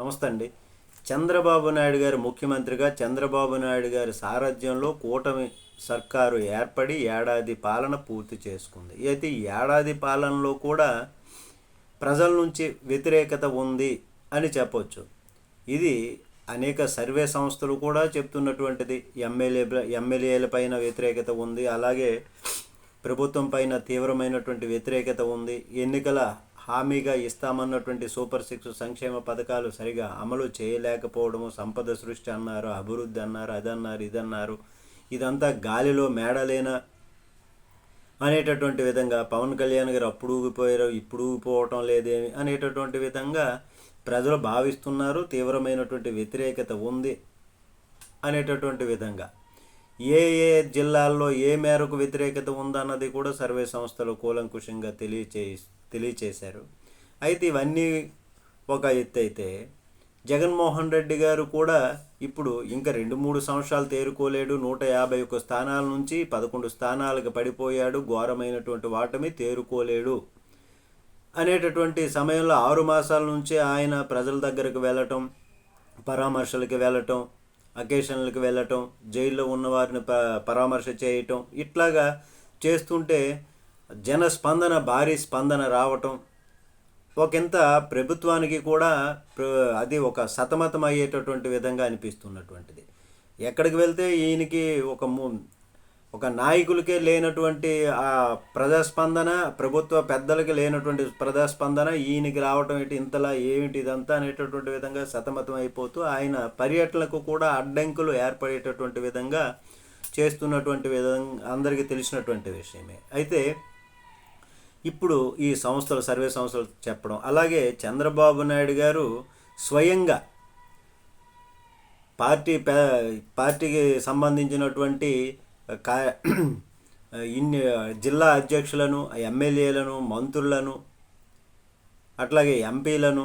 నమస్తే అండి. చంద్రబాబు నాయుడు గారు ముఖ్యమంత్రిగా చంద్రబాబు నాయుడు గారి సారథ్యంలో కూటమి సర్కారు ఏర్పడి ఏడాది పాలన పూర్తి చేసుకుంది. అయితే ఈ ఏడాది పాలనలో కూడా ప్రజల నుంచి వ్యతిరేకత ఉంది అని చెప్పొచ్చు. ఇది అనేక సర్వే సంస్థలు కూడా చెప్తున్నటువంటిది. ఎమ్మెల్యే ఎమ్మెల్యేల పైన వ్యతిరేకత ఉంది. అలాగే ప్రభుత్వం పైన తీవ్రమైనటువంటి వ్యతిరేకత ఉంది. ఎన్నికల హామీగా ఇస్తామన్నటువంటి సూపర్ సిక్స్ సంక్షేమ పథకాలు సరిగా అమలు చేయలేకపోవడము సంపద సృష్టి అన్నారు అభివృద్ధి అన్నారు అదన్నారు ఇదన్నారు. ఇదంతా గాలిలో మేడలేన? అనేటటువంటి విధంగా పవన్ కళ్యాణ్ గారు అప్పుడు ఊగిపోయారు ఇప్పుడు ఊగిపోవటం లేదేమి అనేటటువంటి విధంగా ప్రజలు భావిస్తున్నారు. తీవ్రమైనటువంటి వ్యతిరేకత ఉంది అనేటటువంటి విధంగా. ఏ ఏ జిల్లాల్లో ఏ మేరకు వ్యతిరేకత ఉందన్నది కూడా సర్వే సంస్థలు కూలంకుషంగా తెలియచేయిస్తుంది తెలియచేశారు. అయితే ఇవన్నీ ఒక ఎత్తు అయితే జగన్మోహన్ రెడ్డి గారు కూడా ఇప్పుడు ఇంకా రెండు మూడు సంవత్సరాలు తేరుకోలేడు నూట యాభై ఒక్క స్థానాల నుంచి పదకొండు స్థానాలకు పడిపోయాడు ఘోరమైనటువంటి వాటమి తేరుకోలేడు అనేటటువంటి సమయంలో ఆరు మాసాల నుంచే ఆయన ప్రజల దగ్గరకు వెళ్ళటం పరామర్శలకు వెళ్ళటం అకేషన్లకు వెళ్ళటం జైల్లో ఉన్న వారిని ప పరామర్శ చేయటం ఇట్లాగా చేస్తుంటే జన స్పందన భారీ స్పందన రావటం ఒకంత ప్రభుత్వానికి కూడా ప్ర- అది ఒక సతమతం అయ్యేటటువంటి విధంగా అనిపిస్తున్నటువంటిది. ఎక్కడికి వెళ్తే ఈయనకి ఒక ము- ఒక నాయకులకే లేనటువంటి ఆ ప్రజాస్పందన ప్రభుత్వ పెద్దలకి లేనటువంటి ప్రజాస్పందన ఈయనకి రావటం ఏంటి ఇంతలా ఏమిటి ఇదంతా అనేటటువంటి విధంగా సతమతం అయిపోతూ ఆయన పర్యటనకు కూడా అడ్డంకులు ఏర్పడేటటువంటి విధంగా చేస్తున్నటువంటి విధంగా అందరికీ తెలిసినటువంటి విషయమే. అయితే ఇప్పుడు ఈ సంస్థలు సర్వే సంస్థలు చెప్పడం. అలాగే చంద్రబాబు నాయుడు గారు స్వయంగా పార్టీ పార్టీకి సంబంధించినటువంటి కా ఇన్ని జిల్లా అధ్యక్షులను ఎమ్మెల్యేలను మంత్రులను అట్లాగే ఎంపీలను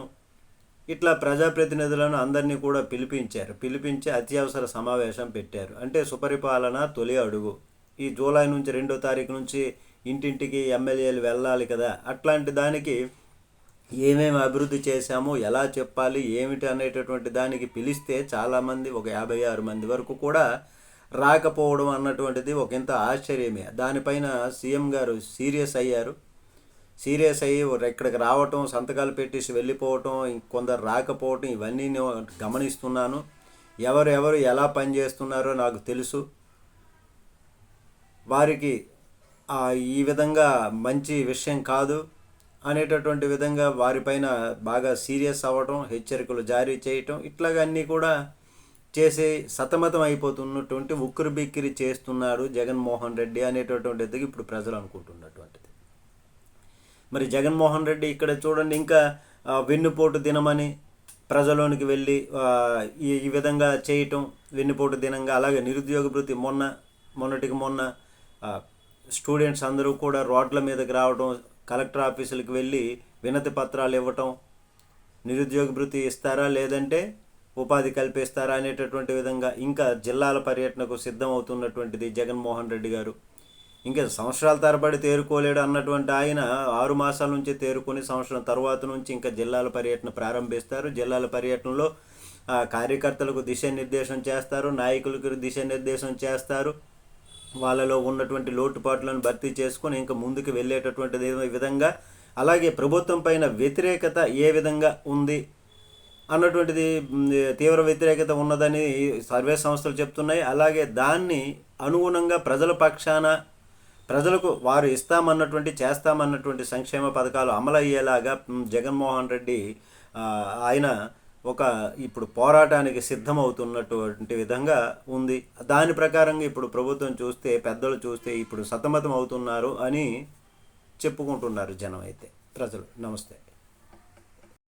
ఇట్లా ప్రజాప్రతినిధులను అందరినీ కూడా పిలిపించారు. పిలిపించి అత్యవసర సమావేశం పెట్టారు. అంటే సుపరిపాలన తొలి అడుగు. ఈ జూలై నుంచి రెండో తారీఖు నుంచి ఇంటింటికి ఎమ్మెల్యేలు వెళ్ళాలి కదా. అట్లాంటి దానికి ఏమేమి అభివృద్ధి చేశామో ఎలా చెప్పాలి ఏమిటి అనేటటువంటి దానికి పిలిస్తే చాలామంది ఒక యాభై ఆరు మంది వరకు కూడా రాకపోవడం అన్నటువంటిది ఒక ఇంత ఆశ్చర్యమే. దానిపైన సీఎం గారు సీరియస్ అయ్యారు. సీరియస్ అయ్యి ఇక్కడికి రావటం సంతకాలు పెట్టేసి వెళ్ళిపోవటం ఇంకొందరు రాకపోవటం ఇవన్నీ నేను గమనిస్తున్నాను. ఎవరెవరు ఎలా పనిచేస్తున్నారో నాకు తెలుసు. వారికి ఈ విధంగా మంచి విషయం కాదు అనేటటువంటి విధంగా వారిపైన బాగా సీరియస్ అవ్వటం హెచ్చరికలు జారీ చేయటం ఇట్లాగా అన్నీ కూడా చేసే సతమతం అయిపోతున్నటువంటి ఉక్కిరి బిక్కిరి చేస్తున్నాడు జగన్మోహన్ రెడ్డి అనేటటువంటిది ఇప్పుడు ప్రజలు అనుకుంటున్నటువంటిది. మరి జగన్మోహన్ రెడ్డి ఇక్కడ చూడండి ఇంకా వెన్నుపోటు దినమని ప్రజలోనికి వెళ్ళి ఈ విధంగా చేయటం వెన్నుపోటు దినంగా అలాగే నిరుద్యోగ భృతి మొన్న మొన్నటికి మొన్న స్టూడెంట్స్ అందరూ కూడా రోడ్ల మీదకి రావడం కలెక్టర్ ఆఫీసులకు వెళ్ళి వినతి పత్రాలు ఇవ్వటం నిరుద్యోగ భృతి ఇస్తారా లేదంటే ఉపాధి కల్పిస్తారా అనేటటువంటి విధంగా ఇంకా జిల్లాల పర్యటనకు సిద్ధమవుతున్నటువంటిది జగన్మోహన్ రెడ్డి గారు. ఇంకా సంవత్సరాల తరబడి తేరుకోలేడు అన్నటువంటి ఆయన ఆరు మాసాల నుంచి తేరుకొని సంవత్సరం తర్వాత నుంచి ఇంకా జిల్లాల పర్యటన ప్రారంభిస్తారు. జిల్లాల పర్యటనలో ఆ, కార్యకర్తలకు దిశానిర్దేశం చేస్తారు నాయకులకు దిశానిర్దేశం చేస్తారు. వాళ్ళలో ఉన్నటువంటి లోటుపాట్లను భర్తీ చేసుకొని ఇంకా ముందుకు వెళ్ళేటటువంటిది విధంగా అలాగే ప్రభుత్వం పైన వ్యతిరేకత ఏ విధంగా ఉంది అన్నటువంటిది తీవ్ర వ్యతిరేకత ఉన్నదని సర్వే సంస్థలు చెప్తున్నాయి. అలాగే దాన్ని అనుగుణంగా ప్రజల పక్షాన ప్రజలకు వారు ఇస్తామన్నటువంటి చేస్తామన్నటువంటి సంక్షేమ పథకాలు అమలయ్యేలాగా జగన్మోహన్ రెడ్డి ఆయన ఒక ఇప్పుడు పోరాటానికి సిద్ధమవుతున్నటువంటి విధంగా ఉంది. దాని ప్రకారంగా ఇప్పుడు ప్రభుత్వం చూస్తే పెద్దలు చూస్తే ఇప్పుడు సతమతం అవుతున్నారు అని చెప్పుకుంటున్నారు జనం అయితే ప్రజలు. నమస్తే.